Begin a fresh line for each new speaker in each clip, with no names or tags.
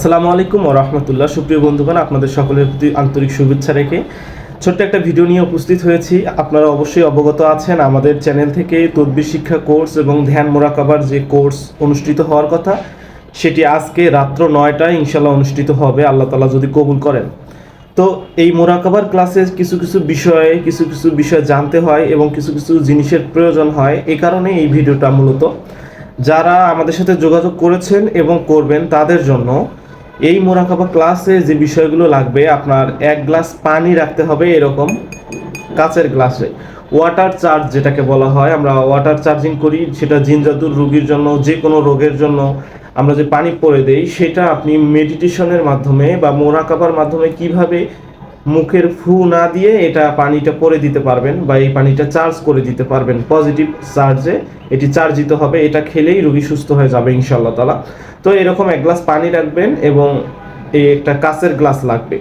আসসালামু আলাইকুম ও রহমতুল্লাহ। সুপ্রিয় বন্ধুগণ, আপনাদের সকলের প্রতি আন্তরিক শুভেচ্ছা রেখে ছোট্ট একটা ভিডিও নিয়ে উপস্থিত হয়েছি। আপনারা অবশ্যই অবগত আছেন, আমাদের চ্যানেল থেকে তদ্বির শিক্ষা কোর্স এবং ধ্যান মোরাকাবার যে কোর্স অনুষ্ঠিত হওয়ার কথা, সেটি আজকে রাত্র নয়টায় ইনশাল্লাহ অনুষ্ঠিত হবে, আল্লাহ তালা যদি কবুল করেন। তো এই মোরাকাবার ক্লাসে কিছু কিছু বিষয়ে, কিছু কিছু বিষয় জানতে হয় এবং কিছু কিছু জিনিসের প্রয়োজন হয় এই কারণে এই ভিডিওটা মূলত। যারা আমাদের সাথে যোগাযোগ করেছেন এবং করবেন তাদের জন্য এই মোরাকাবা ক্লাসে যে বিষয়গুলো লাগবে, আপনার এক গ্লাস পানি রাখতে হবে এরকম কাচের গ্লাসে। ওয়াটার চার্জ যেটাকে বলা হয়, আমরা ওয়াটার চার্জিং করি, সেটা জিনজাদুর রোগীর জন্য যে কোনো রোগের জন্য আমরা যে পানি পরে দেই, সেটা আপনি মেডিটেশনের মাধ্যমে বা মোরাকাবার মাধ্যমে কীভাবে মুখের ফু না দিয়ে এটা পানিটা পরে দিতে পারবেন বা এই পানিটা চার্জ করে দিতে পারবেন। পজিটিভ চার্জে এটি চার্জিত হবে। এটা খেলেই রোগী সুস্থ হয়ে যাবে ইনশাল্লাহ তালা তো এরকম এক গ্লাস পানি রাখবেন এবং এই একটা কাচের গ্লাস লাগবে।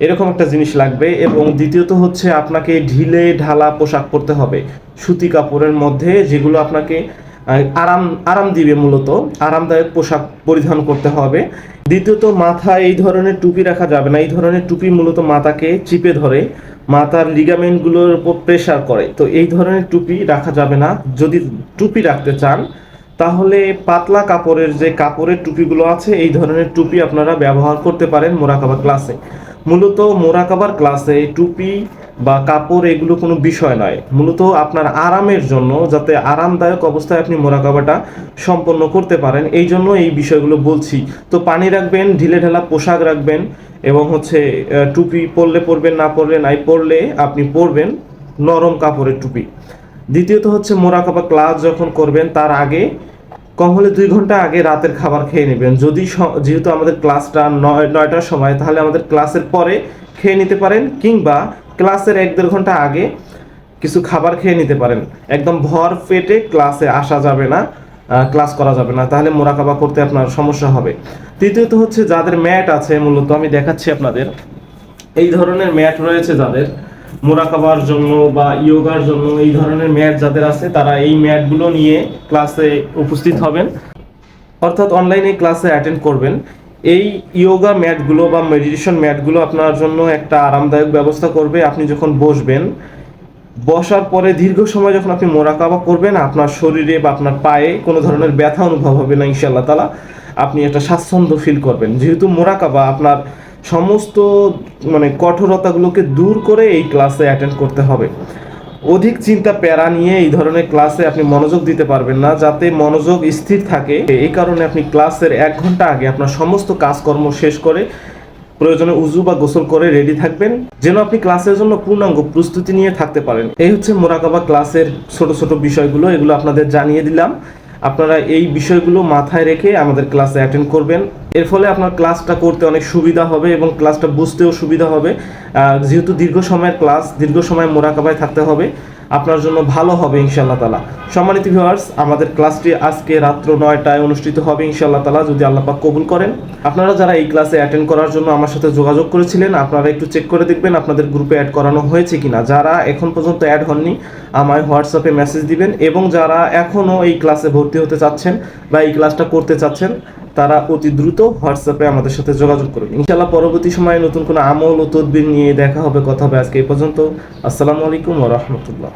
এরকম একটা জিনিস লাগবে এবং দ্বিতীয়ত হচ্ছে আপনাকে ঢিলে ঢালা পোশাক পরতে হবে। সুতি কাপড়ের মধ্যে যেগুলো আপনাকে আরাম আরাম দিবে মূলত। আরামদায়ক পোশাক পরিধান করতে হবে। দ্বিতীয়ত মাথায় এই ধরনের টুপি রাখা যাবে না। এই ধরনের টুপি মূলত মাথাকে চিপে ধরে, মাথার লিগামেন্টগুলোর উপর প্রেশার করে। তো এই ধরনের টুপি রাখা যাবে না। যদি টুপি রাখতে চান, তাহলে পাতলা কাপড়ের যে কাপড়ের টুপিগুলো আছে, এই ধরনের টুপি আপনারা ব্যবহার করতে পারেন মোরাকাবা ক্লাসে। মূলত মোরাকাবার ক্লাসে টুপি বা কাপড় এগুলো কোনো বিষয় নয়। মূলত আপনার আরামের জন্য যাতে আরামদায়ক অবস্থায় আপনি মোরাকাবাটা সম্পন্ন করতে পারেন, এই জন্য এই বিষয়গুলো বলছি। তো পানি রাখবেন, ঢিলে ঢালা পোশাক রাখবেন এবং হচ্ছে টুপি পরলে পরবেন, না পরলে নাই পরলে আপনি পরবেন নরম কাপড়ের টুপি। দ্বিতীয়ত হচ্ছে মোরাকাবা ক্লাস যখন করবেন, তার আগে কম হলে দুই ঘণ্টা আগে রাতের খাবার খেয়ে নেবেন। যদি যেহেতু আমাদের ক্লাসটা নয় নয়টার সময়, তাহলে আমাদের ক্লাসের পরে খেয়ে নিতে পারেন কিংবা ক্লাসের এক দেড় ঘণ্টা আগে কিছু খাবার খেয়ে নিতে পারেন। একদম ভর পেটে ক্লাসে আসা যাবে না ক্লাস করা যাবে না। তাহলে মোরাকাবা করতে আপনার সমস্যা হবে। তৃতীয়ত হচ্ছে যাদের ম্যাট আছে, মূলত আমি দেখাচ্ছি আপনাদের। এই ধরনের ম্যাট রয়েছে যাদের। মোরাকাবার জন্য বা ইয়োগার জন্য এই ধরনের ম্যাট যাদের আছে, তারা এই ম্যাটগুলো নিয়ে ক্লাসে উপস্থিত হবেন। অর্থাৎ অনলাইনে ক্লাসে অ্যাটেন্ড করবেন। এই ইয়োগা ম্যাটগুলো বা মেডিটেশন ম্যাটগুলো আপনার জন্য একটা আরামদায়ক ব্যবস্থা করবে। আপনি যখন বসবেন, বসার পরে দীর্ঘ সময় যখন আপনি মোরাকাবা করবেন, আপনার শরীরে বা আপনার পায়ে কোনো ধরনের ব্যথা অনুভব হবে না ইনশাল্লাহ তালা আপনি একটা স্বাচ্ছন্দ্য ফিল করবেন। যেহেতু মোরাকাবা আপনার সমস্ত মানে কঠোরতাগুলোকে দূর করে এই ক্লাসে অ্যাটেন্ড করতে হবে। অধিক চিন্তা, প্যারা নিয়ে এই ধরনের ক্লাসে আপনি মনোযোগ দিতে পারবেন না, যাতে মনোযোগ স্থির থাকে। এই কারণে আপনি ক্লাসের এক ঘণ্টা আগে আপনার সমস্ত কাজকর্ম শেষ করে প্রয়োজনে উজু বা গোসল করে রেডি থাকবেন, যেন আপনি ক্লাসের জন্য পূর্ণাঙ্গ প্রস্তুতি নিয়ে থাকতে পারেন। এই হচ্ছে মোরাকাবা ক্লাসের ছোট ছোট বিষয়গুলো, এগুলো আপনাদের জানিয়ে দিলাম। আপনারা এই বিষয়গুলো মাথায় রেখে আমাদের ক্লাসে অ্যাটেন্ড করবেন। এর ফলে আপনার ক্লাসটা করতে অনেক সুবিধা হবে এবং ক্লাসটা বুঝতেও সুবিধা হবে। যেহেতু দীর্ঘ সময়ের ক্লাস দীর্ঘ সময় মোরাকাবায় থাকতে হবে। আপনার জন্য ভালো হবে ইনশাল্লাহ তালা সম্মানিত ভিউয়ার্স আমাদের ক্লাসটি আজকে রাত্র নয়টায় অনুষ্ঠিত হবে ইনশাল্লাহ তালা যদি আল্লাহ পাক কবুল করেন। আপনারা যারা এই ক্লাসে অ্যাটেন্ড করার জন্য আমার সাথে যোগাযোগ করেছিলেন, আপনারা একটু চেক করে দেখবেন আপনাদের গ্রুপে অ্যাড করানো হয়েছে কিনা। যারা এখন পর্যন্ত অ্যাড হননি, আমায় হোয়াটসঅ্যাপে মেসেজ দিবেন এবং যারা এখনও এই ক্লাসে ভর্তি হতে চাচ্ছেন বা এই ক্লাসটা করতে চাচ্ছেন তারা অতি দ্রুত হোয়াটসঅ্যাপে আমাদের সাথে যোগাযোগ করবে ইনশাল্লাহ পরবর্তী সময়ে নতুন কোনো আমল ও তদবির নিয়ে দেখা হবে, কথা হবে আজকে এই পর্যন্ত। আসসালামু আলাইকুম রাহমাতুল্লাহ।